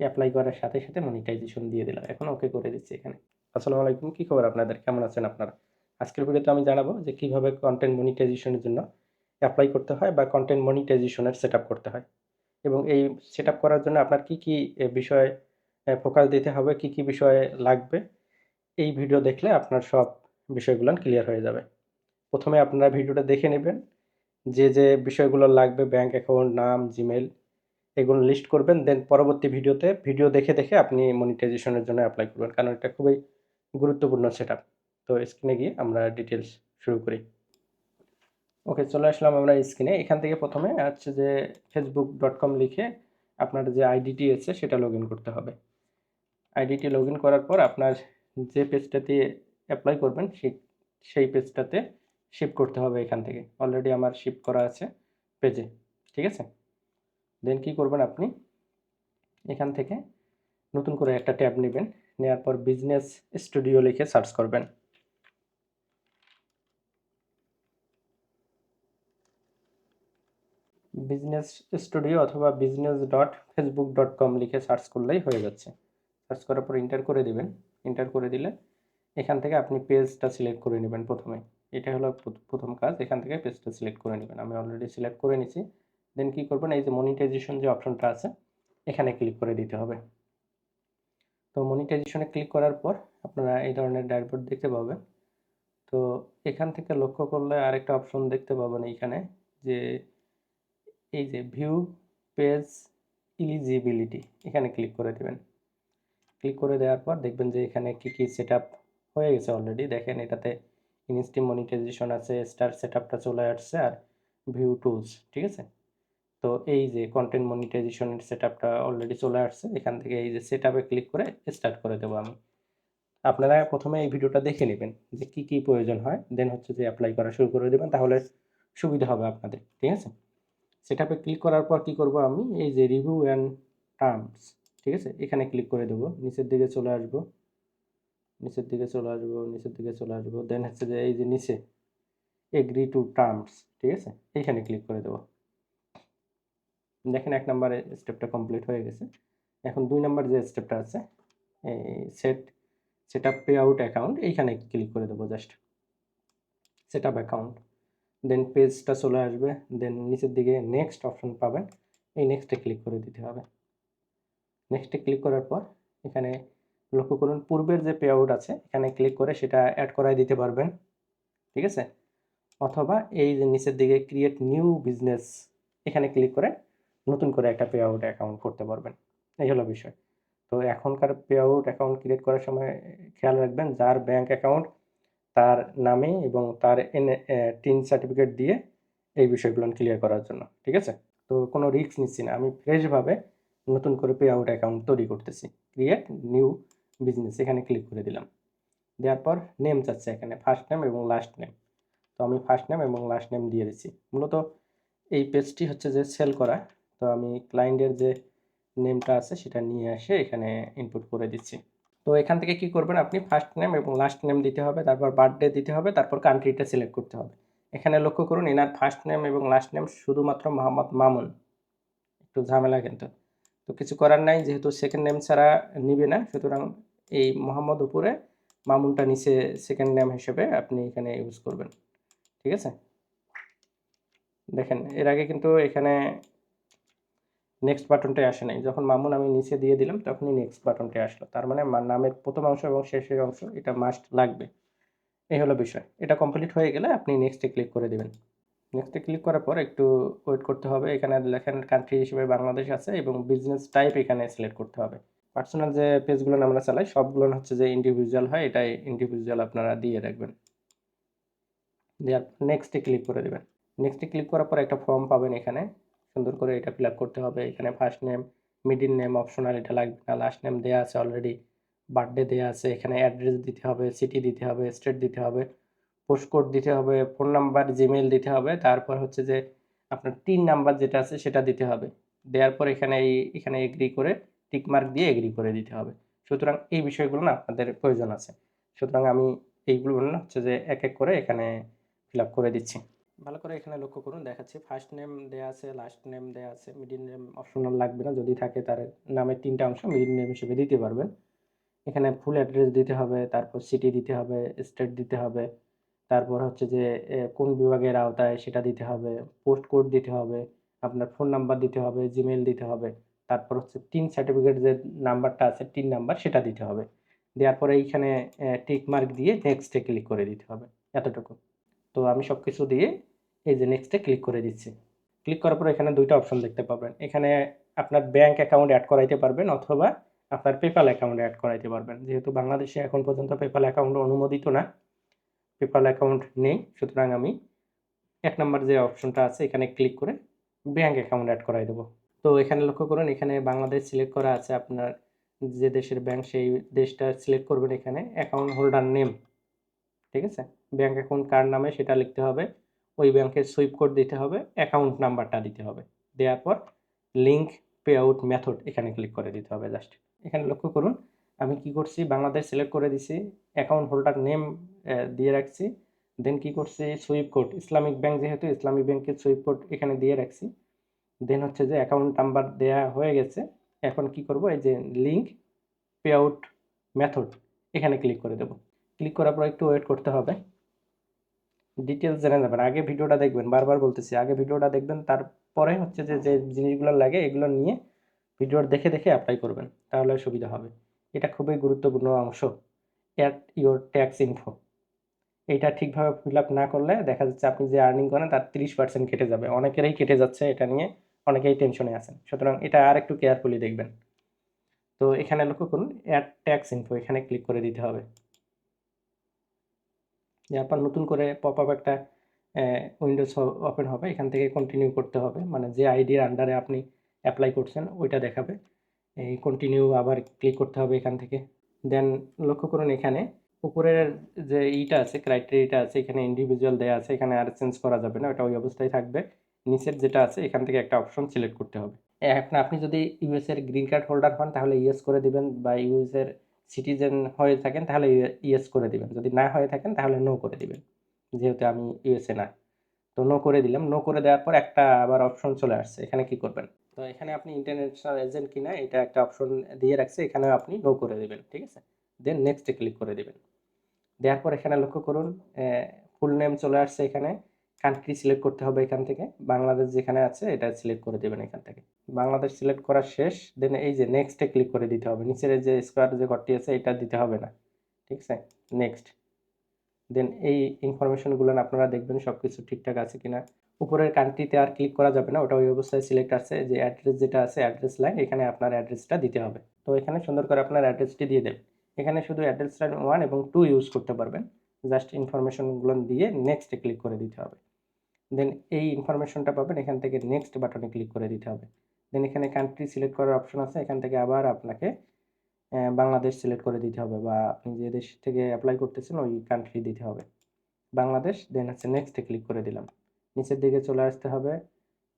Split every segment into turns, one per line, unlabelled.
Apply করার সাথে সাথে মনিটাইজেশন দিয়ে দিলাম। এখন ওকে করে দিচ্ছি এখানে। আসসালামু আলাইকুম, কী খবর আপনাদের? কেমন আছেন আপনারা? আজকের ভিডিওতে আমি জানাব যে কীভাবে কন্টেন্ট মনিটাইজেশনের জন্য অ্যাপ্লাই করতে হয় বা কন্টেন্ট মনিটাইজেশনের সেট করতে হয়। এবং এই সেট করার জন্য আপনার কি কি বিষয়ে ফোকাস দিতে হবে, কি কি বিষয়ে লাগবে, এই ভিডিও দেখলে আপনার সব বিষয়গুলো ক্লিয়ার হয়ে যাবে। প্রথমে আপনারা ভিডিওটা দেখে নেবেন। যে যে বিষয়গুলো লাগবে ব্যাংক অ্যাকাউন্ট নাম জিমেল এগুলো লিস্ট করবেন দেন পরবর্তী ভিডিওতে ভিডিও দেখে দেখে আপনি মনিটাইজেশনের জন্য অ্যাপ্লাই করবেন, কারণ এটা খুবই গুরুত্বপূর্ণ সেট তো স্ক্রিনে গিয়ে আমরা ডিটেলস শুরু করি। ওকে চলে আসলাম আমরা স্ক্রিনে এখান থেকে প্রথমে হচ্ছে যে ফেসবুক ডট কম লিখে আপনার যে আইডিটি আছে সেটা লগ করতে হবে। আইডিটি লগ করার পর আপনার যে পেজটাতে অ্যাপ্লাই করবেন, সেই সেই পেজটাতে শিফট করতে হবে এখান থেকে। অলরেডি আমার শিফট করা আছে পেজে ঠিক আছে? দেন কি করবেন আপনি? এখান থেকে নতুন করে একটা ট্যাব নেবেন নেওয়ার পর বিজনেস স্টুডিও লিখে সার্চ করবেন। বিজনেস স্টুডিও অথবা business dot Facebook dot com লিখে সার্চ করলেই হয়ে যাচ্ছে। সার্চ করার পর ইন্টার করে দিবেন। ইন্টার করে দিলে এখান থেকে আপনি পেজটা সিলেক্ট করে নেবেন প্রথমে। এটা হলো প্রথম কাজ, এখান থেকে পেজটা সিলেক্ট করে নেবেন। আমি অলরেডি সিলেক্ট করে নিছি। দেন কি করবেন? এই যে মনিটাইজেশন যে অপশনটা আছে, এখানে ক্লিক করে দিতে হবে। তো মনিটাইজেশনে ক্লিক করার পর আপনারা এই ধরনের ড্যাশবোর্ড দেখতে পাবেন। তো এখান থেকে লক্ষ্য করলে আরেকটা অপশন দেখতে পাবেন এইখানে যে এই যে ভিউ পেজ ইলিজিবিলিটি এখানে ক্লিক করে দেবেন। ক্লিক করে দেওয়ার পর দেখবেন যে এখানে কি কি সেট হয়ে গেছে অলরেডি দেখেন এটাতে ইনস্টিম মনিটাইজেশন আছে স্টার সেট চলে আসছে আর ভিউ টুলস ঠিক আছে? তো এই যে কন্টেন্ট মনিটাইজেশনের সেট আপটা অলরেডি চলে আসছে, এখান থেকে এই যে সেট আপে ক্লিক করে স্টার্ট করে দেবো আমি। আপনারা প্রথমে এই ভিডিওটা দেখে নেবেন যে কি কি প্রয়োজন হয় দেন হচ্ছে যে অ্যাপ্লাই করা শুরু করে দেবেন, তাহলে সুবিধা হবে আপনাদের, ঠিক আছে? সেট ক্লিক করার পর কি করব আমি? এই যে রিভিউ অ্যান্ড টার্মস ঠিক আছে? এখানে ক্লিক করে দেবো, নিচের দিকে চলে আসব, নিচের দিকে চলে আসব, নিচের দিকে চলে আসব দেন হচ্ছে যে এই যে নিচে এগ্রি টু টার্মস ঠিক আছে? এইখানে ক্লিক করে দেবো। দেখেন এক নম্বরে স্টেপটা কমপ্লিট হয়ে গেছে। এখন দুই নম্বর যে স্টেপটা আছে set set up payout account এইখানে ক্লিক করে দেবো just set up account then পেজটা চলে আসবে দেন নিচের দিকে নেক্সট অপশন পাবেন, এই নেক্সটে ক্লিক করে দিতে হবে। নেক্সটে ক্লিক করার পর এখানে লক্ষ্য করুন, পূর্বের যে পে আউট আছে, এখানে ক্লিক করে সেটা অ্যাড করাই দিতে পারবেন, ঠিক আছে? অথবা এই যে নিচের দিকে ক্রিয়েট নিউ বিজনেস এখানে ক্লিক করে নতুন করে একটা পে আউট অ্যাকাউন্ট করতে পারবেন। এই হলো বিষয়। তো এখনকার পে আউট অ্যাকাউন্ট ক্রিয়েট করার সময় খেয়াল রাখবেন, যার ব্যাংক অ্যাকাউন্ট তার নামে এবং তার এন টিন সার্টিফিকেট দিয়ে এই বিষয়গুলো ক্লিয়ার করার জন্য, ঠিক আছে? তো কোনো রিস্ক নিচ্ছি না। আমি ফ্রেশভাবে নতুন করে পে আউট অ্যাকাউন্ট তৈরি করতেছি। ক্রিয়েট নিউ বিজনেস এখানে ক্লিক করে দিলাম। দেওয়ার পর নেম চাচ্ছে এখানে ফার্স্ট নেম এবং লাস্ট নেম তো আমি ফার্স্ট নেম এবং লাস্ট নেম দিয়ে দিচ্ছি। মূলত এই পেজটি হচ্ছে যে সেল করা। তো আমি ক্লায়েন্টের যে নেমটা আছে সেটা নিয়ে এসে এখানে ইনপুট করে দিচ্ছি। তো এখান থেকে কি করবেন আপনি? ফার্স্ট নেম এবং লাস্ট নেম দিতে হবে, তারপর বার্থডে দিতে হবে, তারপর কান্ট্রিটা সিলেক্ট করতে হবে। এখানে লক্ষ্য করুন, এনার ফার্স্ট নেম এবং লাস্ট নেম শুধুমাত্র মোহাম্মদ মামুন। একটু ঝামেলা কিন্তু। তো কিছু করার নাই, যেহেতু সেকেন্ড নেম ছাড়া নিবে না, সুতরাং এই মোহাম্মদ উপরে মামুনটা নিচে সেকেন্ড নেম হিসেবে আপনি এখানে ইউজ করবেন। ঠিক আছে? দেখেন, এর আগে কিন্তু এখানে নেক্সট বাটনটাই আসে নাই। যখন মামুন আমি নিচে দিয়ে দিলাম, তখনই নেক্সট বাটনটাই আসলো। তার মানে নামের প্রথম অংশ এবং শেষের অংশ, এটা মাস্ট লাগবে। এই হলো বিষয়। এটা কমপ্লিট হয়ে গেলে আপনি নেক্সটে ক্লিক করে দেবেন। নেক্সটে ক্লিক করার পর একটু ওয়েট করতে হবে। এখানে লেখেন কান্ট্রি হিসেবে বাংলাদেশ আছে এবং বিজনেস টাইপ এখানে সিলেক্ট করতে হবে। পার্সোনাল যে পেজগুলো আমরা চালাই, সবগুলো হচ্ছে যে ইন্ডিভিজুয়াল হয়, এটাই ইন্ডিভিজুয়াল আপনারা দিয়ে রাখবেন। দেওয়ার নেক্সটে ক্লিক করে দেবেন। নেক্সটে ক্লিক করার পর একটা ফর্ম পাবেন এখানে। সুন্দর করে এটা ফিল করতে হবে। এখানে first name middle name optional এটা লাগবে না। লাস্ট নেম দেওয়া আছে অলরেডি বার্থডে দেওয়া আছে। এখানে অ্যাড্রেস দিতে হবে সিটি দিতে হবে স্টেট দিতে হবে পোস্ট কোড দিতে হবে ফোন নাম্বার জিমেল দিতে হবে। তারপর হচ্ছে যে আপনার তিন নাম্বার যেটা আছে সেটা দিতে হবে। দেওয়ার পর এখানে এই, এখানে এগ্রি করে টিকমার্ক দিয়ে এগ্রি করে দিতে হবে। সুতরাং এই বিষয়গুলো না আপনাদের প্রয়োজন আছে। সুতরাং আমি এইগুলো হচ্ছে যে এক এক করে এখানে ফিল করে দিচ্ছি। ভালো করে এখানে লক্ষ্য করুন, দেখাচ্ছি। ফার্স্ট নেম দেয়া আছে লাস্ট নেম দেয়া আছে মিডিল নেম অপশনাল লাগবে না, যদি থাকে তার নামের তিনটা অংশ মিডিল নেম হিসেবে দিতে পারবেন। এখানে ফুল অ্যাড্রেস দিতে হবে, তারপর সিটি দিতে হবে স্টেট দিতে হবে, তারপর হচ্ছে যে কোন বিভাগের আওতায় সেটা দিতে হবে পোস্ট কোড দিতে হবে, আপনার ফোন নাম্বার দিতে হবে জিমেল দিতে হবে, তারপর হচ্ছে টিন সার্টিফিকেট যে নাম্বারটা আছে টিন নাম্বার সেটা দিতে হবে। দেওয়ার পরে এইখানে টিক মার্ক দিয়ে নেক্সটে ক্লিক করে দিতে হবে, এতটুকু। তো আমি সব কিছু দিয়ে এই যে নেক্সটে ক্লিক করে দিচ্ছি। ক্লিক করার পর এখানে দুইটা অপশন দেখতে পাবেন। এখানে আপনার ব্যাংক অ্যাকাউন্ট অ্যাড করাইতে পারবেন অথবা আপনার পেপাল অ্যাকাউন্ট অ্যাড করাইতে পারবেন। যেহেতু বাংলাদেশে এখন পর্যন্ত পেপাল অ্যাকাউন্ট অনুমোদিত না পেপাল অ্যাকাউন্ট নেই। সুতরাং আমি এক নম্বর যে অপশনটা আছে, এখানে ক্লিক করে ব্যাঙ্ক অ্যাকাউন্ট অ্যাড করাই দেবো। তো এখানে লক্ষ্য করুন, এখানে বাংলাদেশ সিলেক্ট করা আছে আপনার যে দেশের ব্যাংক সেই দেশটা সিলেক্ট করবেন এখানে অ্যাকাউন্ট হোল্ডার নেম ঠিক আছে? ব্যাঙ্ক অ্যাকাউন্ট কার নামে সেটা লিখতে হবে। ওই ব্যাংকের সুইপ কোড দিতে হবে, অ্যাকাউন্ট নাম্বারটা দিতে হবে। দেওয়ার পর লিঙ্ক পে আউট মেথড এখানে ক্লিক করে দিতে হবে জাস্ট। এখানে লক্ষ্য করুন, আমি কি করছি? বাংলাদেশ সিলেক্ট করে দিছি, অ্যাকাউন্ট হোল্ডার নেম দিয়ে রাখছি। দেন কি করছি? সুইপ কোড, ইসলামিক ব্যাংক যেহেতু ইসলামিক ব্যাংকের সুইপ কোড এখানে দিয়ে রাখছি। দেন হচ্ছে যে অ্যাকাউন্ট নাম্বার দেয়া হয়ে গেছে। এখন কি করব? এই যে লিঙ্ক পে আউট মেথড এখানে ক্লিক করে দেব। ক্লিক করার পর একটু ওয়েট করতে হবে। ডিটেলস জেনে যাবেন আগে ভিডিওটা দেখবেন, বারবার বলতেছি, আগে ভিডিওটা দেখবেন, তারপরে হচ্ছে যে যে জিনিসগুলো লাগে, এগুলো নিয়ে ভিডিওর দেখে দেখে অ্যাপ্লাই করবেন, তাহলে সুবিধা হবে। এটা খুবই গুরুত্বপূর্ণ অংশ। অ্যাট ইওর ট্যাক্স ইনফো এটা ঠিকভাবে ফিল আপ না করলে দেখা যাচ্ছে আপনি যে আর্নিং করেন, তার তিরিশ পার্সেন্ট কেটে যাবে। অনেকেরই কেটে যাচ্ছে এটা নিয়ে, অনেকেই টেনশনে আছেন। সুতরাং এটা আর একটু কেয়ারফুলি দেখবেন। তো এখানে লক্ষ্য করুন অ্যাড ট্যাক্স ইনফো এখানে ক্লিক করে দিতে হবে। তারপর নতুন করে পপ আপ একটা উইন্ডোজ ওপেন হবে, এখান থেকে কন্টিনিউ করতে হবে। মানে যে আইডির আন্ডারে আপনি অ্যাপ্লাই করছেন, ওইটা দেখাবে। এই কন্টিনিউ আবার ক্লিক করতে হবে এখান থেকে। দেন লক্ষ্য করুন এখানে উপরের যে ইটা আছে ক্রাইটেরিয়াটা আছে, এখানে ইন্ডিভিজুয়াল দেওয়া আছে, এখানে আর চেঞ্জ করা যাবে না, ওটা ওই অবস্থায় থাকবে। নিচের যেটা আছে, এখান থেকে একটা অপশন সিলেক্ট করতে হবে। এখন আপনি যদি ইউএস এর গ্রিন কার্ড হোল্ডার হন, তাহলে ইয়েস করে দিবেন বা ইউএস এর সিটিজেন হয়ে থাকেন, তাহলে ইয়েস করে দিবেন। যদি না হয়ে থাকেন, তাহলে নো করে দিবেন। যেহেতু আমি ইউএসএ না। তো নো করে দিলাম। নো করে দেওয়ার পর একটা আবার অপশন চলে আসছে। এখানে কি করবেন? তো এখানে আপনি ইন্টারন্যাশনাল এজেন্ট কিনা, এটা একটা অপশন দিয়ে রাখছে। এখানে আপনি নো করে দেবেন, ঠিক আছে? দেন নেক্সটে ক্লিক করে দেবেন। দেওয়ার পর এখানে লক্ষ্য করুন ফুল নেম চলে আসছে এখানে। কান্ট্রি সিলেক্ট করতে হবে এখান থেকে। বাংলাদেশ যেখানে আছে, এটা সিলেক্ট করে দেবেন এখান থেকে। বাংলাদেশ সিলেক্ট করা শেষ দেন এই যে নেক্সটে ক্লিক করে দিতে হবে। নিচের যে স্কোয়ার যে ঘরটি আছে, এটা দিতে হবে না। ঠিক আছে? নেক্সট দেন এই ইনফরমেশনগুলো আপনারা দেখবেন সব কিছু ঠিকঠাক আছে কিনা। উপরের কান্ট্রিতে আর ক্লিক করা যাবে না, ওটা ওই অবস্থায় সিলেক্ট আছে। যে অ্যাড্রেস যেটা আছে অ্যাড্রেস লাইন এখানে আপনার অ্যাড্রেসটা দিতে হবে। তো এখানে সুন্দর করে আপনার অ্যাড্রেসটি দিয়ে দেবেন। এখানে শুধু অ্যাড্রেস লাইন ওয়ান এবং টু ইউজ করতে পারবেন। জাস্ট ইনফরমেশনগুলো দিয়ে নেক্সটে ক্লিক করে দিতে হবে। দেন এই ইনফরমেশনটা পাবেন, এখান থেকে নেক্সট বাটনে ক্লিক করে দিতে হবে। দেন এখানে কান্ট্রি সিলেক্ট করার অপশন আছে, এখান থেকে আবার আপনাকে বাংলাদেশ সিলেক্ট করে দিতে হবে বা আপনি যে দেশ থেকে অ্যাপ্লাই করতেছেন ওই কান্ট্রি দিতে হবে। বাংলাদেশ দেন হচ্ছে নেক্সটে ক্লিক করে দিলাম। নিচের দিকে চলে আসতে হবে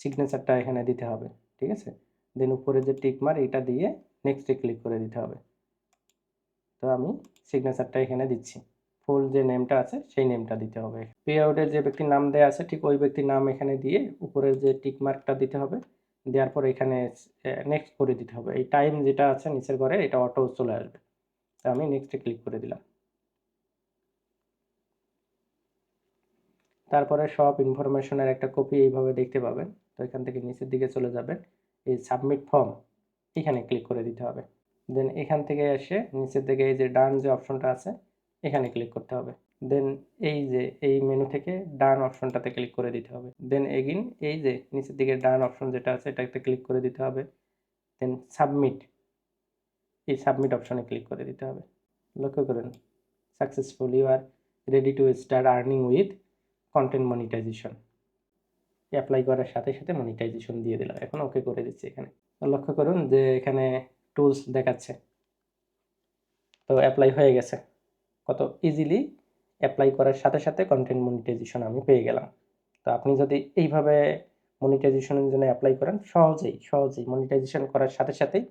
সিগনেচারটা এখানে দিতে হবে, ঠিক আছে? দেন উপরে যে টিকমার এটা দিয়ে নেক্সটে ক্লিক করে দিতে হবে। তো আমি সিগনেচারটা এখানে দিচ্ছি। ফুল যে নেমটা আছে, সেই নেমটা দিতে হবে। পে আউটের যে ব্যক্তির নাম দেওয়া আছে, ঠিক ওই ব্যক্তির নাম এখানে দিয়ে উপরের যে টিক মার্কটা দিতে হবে। দেওয়ার পর এখানে নেক্সট করে দিতে হবে। এই টাইম যেটা আছে নিচের ঘরে, এটা অটো চলে আসবে। তো আমি নেক্সটে ক্লিক করে দিলাম। তারপরে সব ইনফরমেশনের একটা কপি এইভাবে দেখতে পাবেন। তো এখান থেকে নিচের দিকে চলে যাবেন। এই সাবমিট ফর্ম এখানে ক্লিক করে দিতে হবে। দেন এখান থেকে এসে নিচের দিকে এই যে ডান যে অপশনটা আছে এখানে ক্লিক করতে হবে। দেন এই যে, এই মেনু থেকে ডান অপশনটাতে ক্লিক করে দিতে হবে। দেন এগিন এই যে, নিচের দিকে ডান অপশন যেটা আছে, এটাতে ক্লিক করে দিতে হবে। দেন সাবমিট এই সাবমিট অপশনে ক্লিক করে দিতে হবে। লক্ষ্য করুন successful you are ready to start earning with content monetisation apply করার সাথে সাথে মনিটাইজেশন দিয়ে দিলাম। এখন ওকে করে দিচ্ছি এখানে। লক্ষ্য করুন যে, এখানে টুলস দেখাচ্ছে। তো অ্যাপ্লাই হয়ে গেছে। কত ইজিলি অ্যাপ্লাই করার সাথে সাথে কন্টেন্ট মনিটাইজেশন আমি পেয়ে গেলাম। তো আপনি যদি এইভাবে মনিটাইজেশনের জন্য অ্যাপ্লাই করেন, সহজেই সহজেই মনিটাইজেশন করার সাথে সাথেই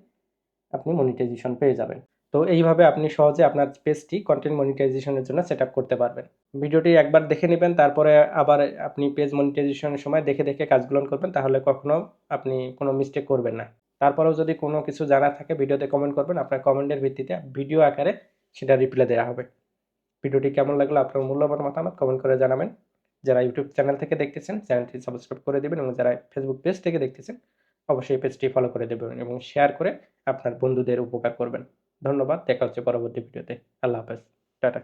আপনি মনিটাইজেশন পেয়ে যাবেন। তো এইভাবে আপনি সহজে আপনার পেজটি কন্টেন্ট মনিটাইজেশনের জন্য সেট করতে পারবেন। ভিডিওটি একবার দেখে নেবেন, তারপরে আবার আপনি পেজ মনিটাইজেশনের সময় দেখে দেখে কাজগুলো করবেন, তাহলে কখনো আপনি কোনো মিস্টেক করবেন না। তারপরেও যদি কোনো কিছু জানার থাকে, ভিডিওতে কমেন্ট করবেন, আপনার কমেন্টের ভিত্তিতে ভিডিও আকারে সেটা রিপ্লাই দেওয়া হবে। ভিডিওটি কেমন লাগল, আপনার মূল্যবান মতামত কমেন্ট করে জানাবেন। যারা ইউটিউব চ্যানেল থেকে দেখতেছেন চ্যানেলটি সাবস্ক্রাইব করে দেবেন এবং যারা ফেসবুক পেজ থেকে দেখতেছেন, অবশ্যই পেজটি ফলো করে দেবেন এবং শেয়ার করে আপনার বন্ধুদের উপকার করবেন। ধন্যবাদ, দেখা হচ্ছে পরবর্তী ভিডিওতে। আল্লাহ হাফেজ, টাটা।